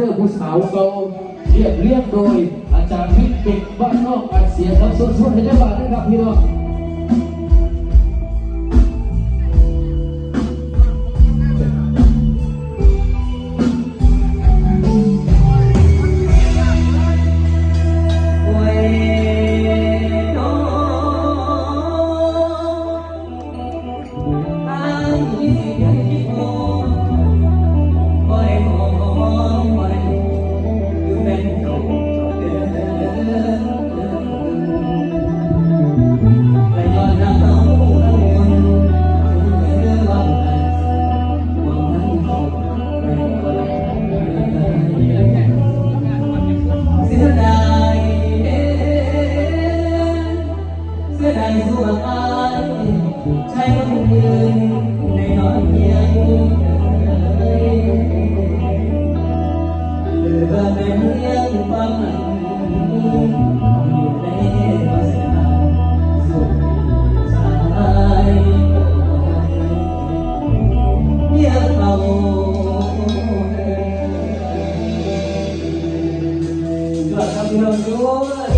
เรื่อผู้สาวเก่าเรียบเรียบโดย อาจารย์วิทย์ปิดบ้านนอกอัดเสียงครับสดๆให้ได้บ้านนะครับพี่น้อง เพียงความหลังอยู่ในวาสนาสุขสายเมียเขากลับกับพี่น้องด้วย